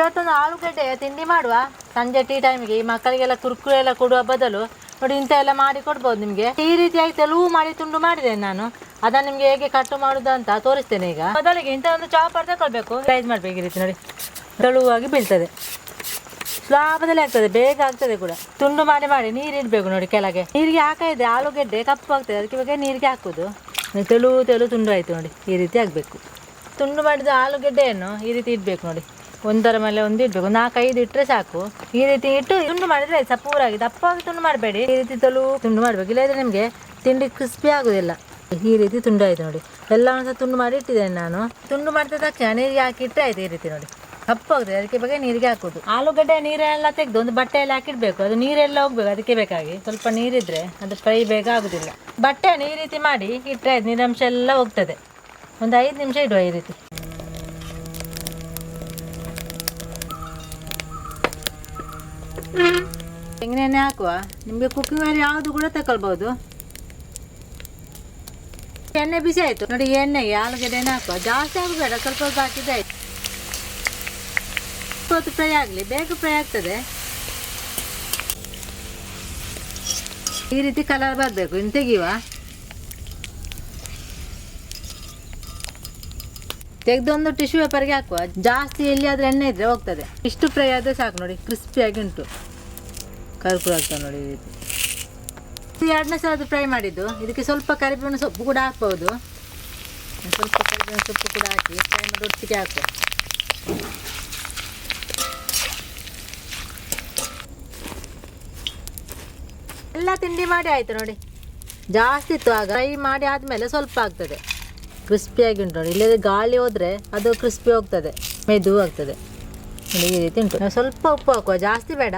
ಇವತ್ತೊಂದು ಆಲೂಗಡ್ಡೆ ತಿಂಡಿ ಮಾಡುವ. ಸಂಜೆ ಟೀ ಟೈಮ್ಗೆ ಈ ಮಕ್ಕಳಿಗೆಲ್ಲ ಕುರ್ಕುರೆ ಎಲ್ಲ ಕೊಡುವ ಬದಲು ನೋಡಿ ಇಂಥ ಎಲ್ಲ ಮಾಡಿ ಕೊಡ್ಬೋದು ನಿಮಗೆ. ಈ ರೀತಿಯಾಗಿ ತೆಲುವು ಮಾಡಿ ತುಂಡು ಮಾಡಿದ್ದೇನೆ ನಾನು. ಅದನ್ನ ನಿಮ್ಗೆ ಹೇಗೆ ಕಟ್ಟು ಮಾಡುದು ಅಂತ ತೋರಿಸ್ತೇನೆ ಈಗ. ಮೊದಲಿಗೆ ಇಂಥ ಒಂದು ಚಾಪರ್ ತಗೊಳ್ಬೇಕು ಸೈಜ್ ಮಾಡ್ಬೇಕು ಈ ರೀತಿ ನೋಡಿ. ತೆಳುವಾಗಿ ಬೀಳ್ತದೆ. ಲಾಭದಲ್ಲಿ ಆಗ್ತದೆ, ಬೇಗ ಆಗ್ತದೆ ಕೂಡ. ತುಂಡು ಮಾಡಿ ಮಾಡಿ ನೀರು ನೋಡಿ ಕೆಳಗೆ. ನೀರಿಗೆ ಹಾಕಿದ್ರೆ ಆಲೂಗೆಡ್ಡೆ ಕಪ್ಪು ಆಗ್ತದೆ. ಅದಕ್ಕೆ ಬಗ್ಗೆ ನೀರಿಗೆ ಹಾಕುದು. ತೆಳು ತೆಳು ತುಂಡು ಆಯ್ತು ನೋಡಿ. ಈ ರೀತಿ ಆಗಬೇಕು. ತುಂಡು ಮಾಡಿದ ಆಲೂಗೆಡ್ಡೆಯನ್ನು ಈ ರೀತಿ ಇಡಬೇಕು ನೋಡಿ. ಒಂದರ ಮೇಲೆ ಒಂದು ಇಡಬೇಕು. ನಾಲ್ಕೈದು ಇಟ್ಟರೆ ಸಾಕು. ಈ ರೀತಿ ಇಟ್ಟು ತುಂಡು ಮಾಡಿದ್ರೆ ಸಪೂರಾಗಿ ದಪ್ಪವಾಗಿ ತುಂಡು ಮಾಡಬೇಡಿ. ಈ ರೀತಿ ತಲು ತುಂಡು ಮಾಡಬೇಕು. ಇಲ್ಲದ್ರೆ ನಿಮಗೆ ತಿಂಡಿ ಕ್ರಿಸ್ಪಿ ಆಗೋದಿಲ್ಲ. ಈ ರೀತಿ ತುಂಡು ಆಯ್ತು ನೋಡಿ. ಎಲ್ಲವನ್ನು ಸಹ ತುಂಡು ಮಾಡಿ ಇಟ್ಟಿದ್ದೇನೆ ನಾನು. ತುಂಡು ಮಾಡಿದ ತಕ್ಷಣ ನೀರಿಗೆ ಹಾಕಿ ಇಟ್ಟರೆ ಆಯ್ತು ಈ ರೀತಿ ನೋಡಿ. ಕಪ್ಪಾಗ್ತದೆ ಅದಕ್ಕೆ ಬಗ್ಗೆ ನೀರಿಗೆ ಹಾಕೋದು ಆಲೂಗಡ್ಡೆ ನೀರೆಲ್ಲ ತೆಗೆದು ಒಂದು ಬಟ್ಟೆಯಲ್ಲಿ ಹಾಕಿಡ್ಬೇಕು. ಅದು ನೀರೆಲ್ಲ ಹೋಗ್ಬೇಕು ಅದಕ್ಕೆ ಬೇಕಾಗಿ. ಸ್ವಲ್ಪ ನೀರಿದ್ರೆ ಅದು ಫ್ರೈ ಬೇಗ ಆಗುದಿಲ್ಲ. ಬಟ್ಟೆಯನ್ನು ಈ ರೀತಿ ಮಾಡಿ ಇಟ್ಟರೆ ಆಯ್ತು. ನೀರಂಶ ಎಲ್ಲ ಹೋಗ್ತದೆ. ಒಂದು ಐದು ನಿಮಿಷ ಇಡುವ ಈ ರೀತಿ. ತೆಂಗಿನೆಣ್ಣೆ ಹಾಕುವ? ನಿಮಗೆ ಕುಕ್ಕಿಂಗ್ ಆಯಿಲ್ ಯಾವುದು ಕೂಡ ತಗೊಳ್ಬೋದು ಎಣ್ಣೆ ಬಿಸಿ ಆಯಿತು. ನೋಡಿ ಎಣ್ಣೆಗೆ ಎಣ್ಣೆ ಹಾಕುವ. ಜಾಸ್ತಿ ಆಗಬೇಡ ಸ್ವಲ್ಪ ಸ್ವಲ್ಪ ಹಾಕಿದ್ರೆ ಆಯ್ತು. ಹೊತ್ತು ಫ್ರೈ ಆಗಲಿ. ಬೇಗ ಫ್ರೈ ಆಗ್ತದೆ. ಈ ರೀತಿ ಕಲರ್ ಬರಬೇಕು. ಇನ್ನು ತೆಗಿಯುವ? ತೆಗೆದೊಂದು ಟಿಶ್ಯೂ ಪೇಪರ್ಗೆ ಹಾಕುವ. ಜಾಸ್ತಿ ಎಲ್ಲಿಯಾದ್ರೂ ಎಣ್ಣೆ ಇದ್ರೆ ಹೋಗ್ತದೆ. ಇಷ್ಟು ಫ್ರೈ ಆದರೆ ಸಾಕು. ನೋಡಿ ಕ್ರಿಸ್ಪಿಯಾಗಿ ಉಂಟು. ಕರ್ಪೂರ ಆಗ್ತದೆ ನೋಡಿ ಈ ರೀತಿ. ಎರಡನೇ ಸಲ ಫ್ರೈ ಮಾಡಿದ್ದು. ಇದಕ್ಕೆ ಸ್ವಲ್ಪ ಕರಿಬೇವಿನ ಸೊಪ್ಪು ಕೂಡ ಹಾಕ್ಬೋದು. ಸ್ವಲ್ಪ ಕರಿಬೇವಿನ ಸೊಪ್ಪು ಕೂಡ ಹಾಕಿ ಫ್ರೈ ಮಾಡಿ ಒಟ್ಟಿಗೆ ಹಾಕುವ. ಎಲ್ಲ ತಿಂಡಿ ಮಾಡಿ ಆಯ್ತು ನೋಡಿ. ಜಾಸ್ತಿ ಇತ್ತು ಆಗ. ಫ್ರೈ ಮಾಡಿ ಆದಮೇಲೆ ಸ್ವಲ್ಪ ಆಗ್ತದೆ. ಕ್ರಿಸ್ಪಿಯಾಗಿ ಉಂಟು ನೋಡಿ. ಇಲ್ಲದೆ ಗಾಳಿ ಹೋದರೆ ಅದು ಕ್ರಿಸ್ಪಿ ಹೋಗ್ತದೆ. ಮೆದು ಆಗ್ತದೆ. ನೋಡಿ ಈ ರೀತಿ ಉಂಟು. ಸ್ವಲ್ಪ ಉಪ್ಪು ಹಾಕುವ. ಜಾಸ್ತಿ ಬೇಡ.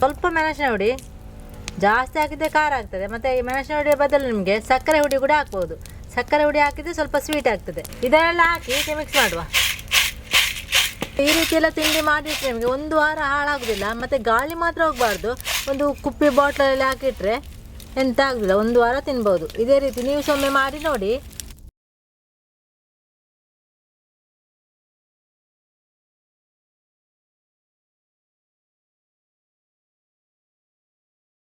ಸ್ವಲ್ಪ ಮೆಣಸಿನ ಹುಡಿ ಜಾಸ್ತಿ ಹಾಕಿದ್ರೆ ಖಾರ ಆಗ್ತದೆ. ಮತ್ತೆ ಈ ಮೆಣಸಿನ ಹುಡಿಯ ಬದಲು ನಿಮಗೆ ಸಕ್ಕರೆ ಹುಡಿ ಕೂಡ ಹಾಕ್ಬೋದು. ಸಕ್ಕರೆ ಹುಡಿ ಹಾಕಿದರೆ ಸ್ವಲ್ಪ ಸ್ವೀಟ್ ಆಗ್ತದೆ. ಇದನ್ನೆಲ್ಲ ಹಾಕಿ ಮಿಕ್ಸ್ ಮಾಡುವ. ಈ ರೀತಿ ಎಲ್ಲ ತಿಂಡಿ ಮಾಡಿಟ್ರೆ ನಿಮಗೆ ಒಂದು ವಾರ ಹಾಳಾಗುದಿಲ್ಲ. ಮತ್ತು ಗಾಳಿ ಮಾತ್ರ ಹೋಗಬಾರ್ದು. ಒಂದು ಕುಪ್ಪಿ ಬಾಟ್ಲಲ್ಲಿ ಹಾಕಿಟ್ರೆ ಎಂತ ಆಗುದಿಲ್ಲ ಒಂದು ವಾರ ತಿನ್ಬೋದು. ಇದೇ ರೀತಿ ನೀವು ಸೊಮ್ಮೆ ಮಾಡಿ ನೋಡಿ.